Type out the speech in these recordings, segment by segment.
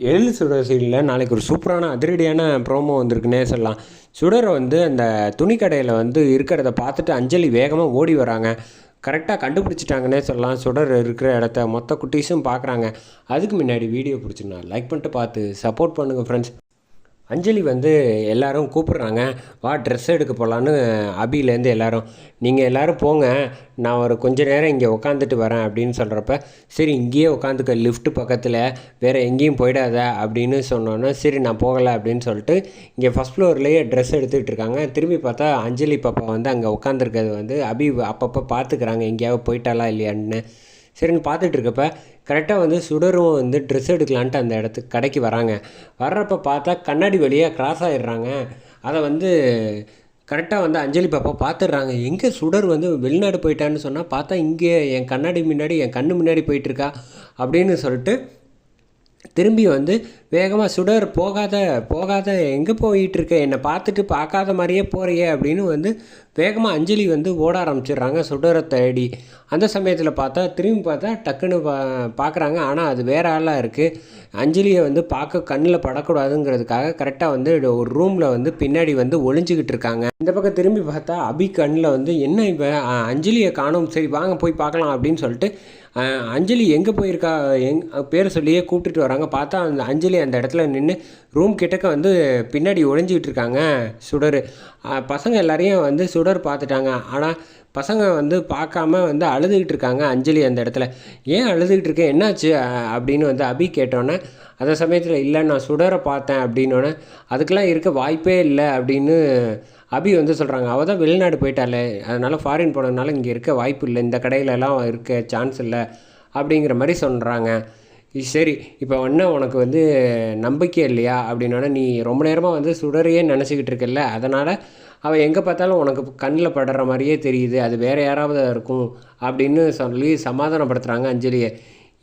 எழில் சுடர் சீரியலில் நாளைக்கு ஒரு சூப்பரான அதிரடியான ப்ரோமோ வந்திருக்குன்னே சொல்லலாம். சுடரை வந்து அந்த துணிக்கடையில் வந்து இருக்கிறத பார்த்துட்டு அஞ்சலி வேகமாக ஓடி வராங்க. கரெக்டாக கண்டுபிடிச்சிட்டாங்கன்னே சொல்லலாம். சுடர் இருக்கிற இடத்த மொத்த குட்டீஸும் பார்க்குறாங்க. அதுக்கு முன்னாடி வீடியோ பிடிச்சிருந்தா லைக் பண்ணிட்டு பார்த்து சப்போர்ட் பண்ணுங்கள் ஃப்ரெண்ட்ஸ் அஞ்சலி வந்து எல்லாரும் கூப்பிட்றாங்க. வா ட்ரெஸ் எடுக்க போகலான்னு அபிலேருந்து எல்லாரும். நீங்கள் எல்லோரும் போங்க. நான் ஒரு கொஞ்ச நேரம் இங்கே உக்காந்துட்டு வரேன் அப்படின்னு சொல்கிறப்ப சரி இங்கேயே உட்காந்துக்க லிஃப்ட் பக்கத்தில். வேறு எங்கேயும் போயிடாத அப்படின்னு சொன்னோன்னே சரி நான் போகலை அப்படின்னு சொல்லிட்டு இங்கே ஃபஸ்ட் ஃப்ளோர்லேயே ட்ரெஸ் எடுத்துகிட்டு இருக்காங்க. திரும்பி பார்த்தா அஞ்சலி பாப்பா வந்து அங்கே உட்காந்துருக்கிறது வந்து அபி அப்பப்போ பார்த்துக்கிறாங்க எங்கேயாவது போயிட்டாலா இல்லையான்னு. சரின்னு பார்த்துட்டு இருக்கப்ப கரெக்டாக வந்து சுடரும் வந்து ட்ரெஸ் எடுக்கலான்ட்டு அந்த இடத்துக்கு கடைக்கு வராங்க. வர்றப்ப பார்த்தா கண்ணாடி வழியாக கிராஸ் ஆகிடுறாங்க அதை வந்து கரெக்டாக வந்து அஞ்சலி பாப்பா பார்த்துடுறாங்க. எங்கே சுடர் வந்து வெளிநாடு போயிட்டான்னு சொன்னால் பார்த்தா இங்கே என் கண்ணாடி முன்னாடி என் கண்ணு முன்னாடி போயிட்டுருக்கா அப்படின்னு சொல்லிட்டு திரும்பி வந்து வேகமாக சுடர் போகாத போகாத எங்கே போயிட்டுருக்க? என்னை பார்த்துட்டு பார்க்காத மாதிரியே போகிறியே அப்படின்னு வந்து வேகமாக அஞ்சலி வந்து ஓட ஆரம்பிச்சிடுறாங்க சுடரை தேடி. அந்த சமயத்தில் பார்த்தா திரும்பி பார்த்தா டக்குன்னு பா பார்க்குறாங்க. ஆனால் அது வேறு ஆளாக இருக்குது அஞ்சலியை வந்து பார்க்க கண்ணில் படக்கூடாதுங்கிறதுக்காக கரெக்டாக வந்து ஒரு ரூமில் வந்து பின்னாடி வந்து ஒளிஞ்சிக்கிட்டு இருக்காங்க. இந்த பக்கம் திரும்பி பார்த்தா அபி கண்ணில் வந்து என்ன இப்போ அஞ்சலியை காணும். சரி வாங்க போய் பார்க்கலாம் அப்படின்னு சொல்லிட்டு அஞ்சலி எங்கே போயிருக்கா? எங் பேரை சொல்லியே கூப்பிட்டுட்டு வராங்க. பார்த்தா அந்த அஞ்சலி அந்த இடத்துல நின்று ரூம் கிட்டக்க வந்து பின்னாடி ஒழிஞ்சிக்கிட்டு இருக்காங்க சுடர் பசங்க எல்லாரையும் வந்து சுடர் பார்த்துட்டாங்க. ஆனால் பசங்க வந்து பார்க்காம வந்து அழுதுகிட்டு இருக்காங்க அஞ்சலி அந்த இடத்துல. ஏன் அழுதுகிட்டு இருக்கேன் என்னாச்சு அப்படின்னு வந்து அபி கேட்டோன்னே அந்த சமயத்தில் இல்லை நான் சுடரை பார்த்தேன். அப்படின்னோடனே அதுக்கெலாம் இருக்க வாய்ப்பே இல்லை. அப்படின்னு அபி வந்து சொல்கிறாங்க அவள் தான் வெளிநாடு போயிட்டாலே அதனால் ஃபாரின் போனதுனால இங்கே இருக்க வாய்ப்பு இல்லை. இந்த கடையிலலாம் இருக்க சான்ஸ் இல்லை. அப்படிங்கிற மாதிரி சொல்கிறாங்க சரி இப்போ என்ன உனக்கு வந்து நம்பிக்கை இல்லையா? அப்படின்னோடனே நீ ரொம்ப நேரமாக வந்து சுடரையே நினச்சிக்கிட்டு இருக்கல அதனால் அவள் எங்கே பார்த்தாலும் உனக்கு கண்ணில் படுற மாதிரியே தெரியுது அது வேறு யாராவது இருக்கும் அப்படின்னு சொல்லி சமாதானப்படுத்துகிறாங்க அஞ்சலியை.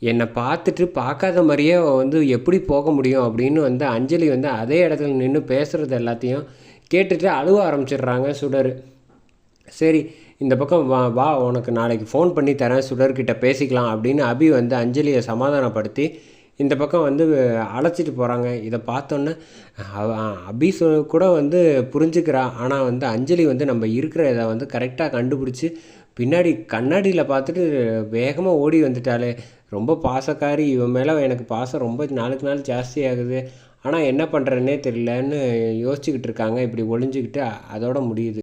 என்னை பார்த்துட்டு பார்க்காத மாதிரியே வந்து எப்படி போக முடியும் அப்படின்னு வந்து அஞ்சலி வந்து அதே இடத்துல நின்று பேசுகிறது எல்லாத்தையும் கேட்டுட்டு அழுவ ஆரம்பிச்சிடுறாங்க சுடர். சரி இந்த பக்கம் வா வா உனக்கு நாளைக்கு ஃபோன் பண்ணி தரேன் சுடர்கிட்ட பேசிக்கலாம் அப்படின்னு அபி வந்து அஞ்சலியை சமாதானப்படுத்தி இந்த பக்கம் வந்து அழைச்சிட்டு போகிறாங்க இதை பார்த்தோன்னே அபி கூட வந்து புரிஞ்சுக்கிறா. ஆனால் வந்து அஞ்சலி வந்து நம்ம இருக்கிற இதை வந்து கரெக்டாக கண்டுபிடிச்சி பின்னாடி கண்ணாடியில் பார்த்துட்டு வேகமாக ஓடி வந்துட்டாலே ரொம்ப பாசக்காரி. இவன் மேலே எனக்கு பாசம் ரொம்ப நாளுக்கு நாள் ஜாஸ்தி ஆகுது. ஆனால் என்ன பண்ணுறேன்னே தெரியலன்னு யோசிச்சுக்கிட்டு இருக்காங்க. இப்படி ஒளிஞ்சிக்கிட்டு அதோட முடியுது.